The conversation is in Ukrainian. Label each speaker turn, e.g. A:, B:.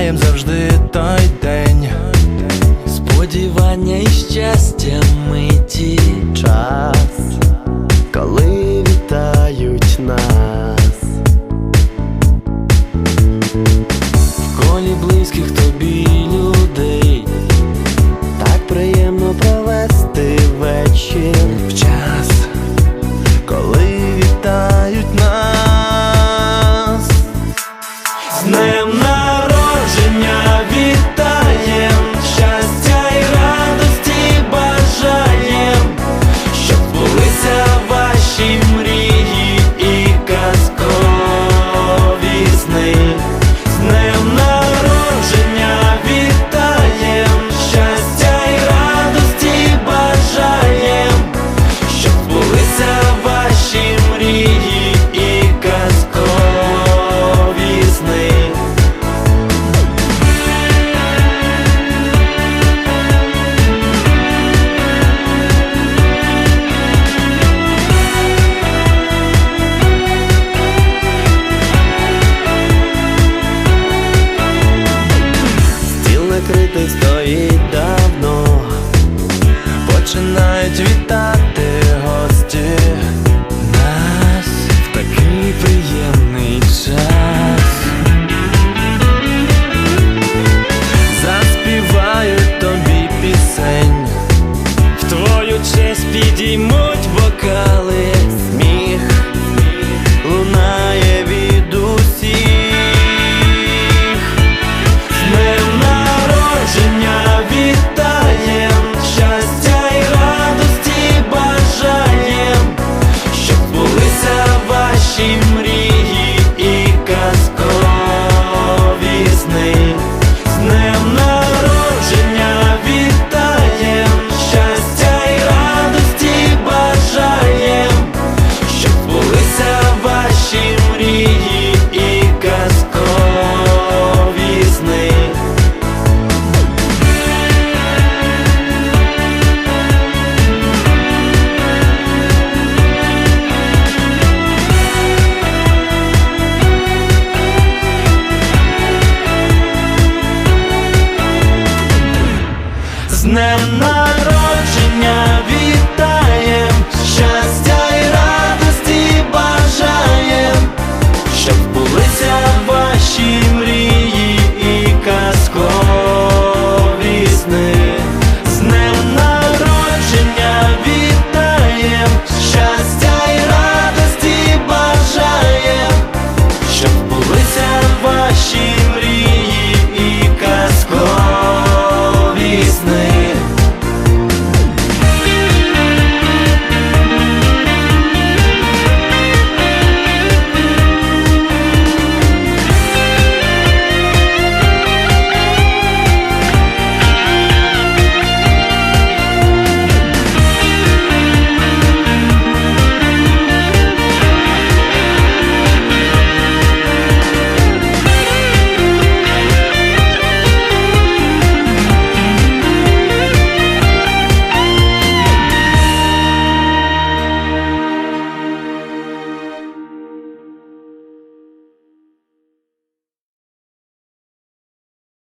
A: Знаєм завжди той день,
B: сподівання і щастя.
C: стоїть давно,
A: починають вітати гості нас в такий приємний час. Заспіваю тобі пісень, в твою честь підійму. днем на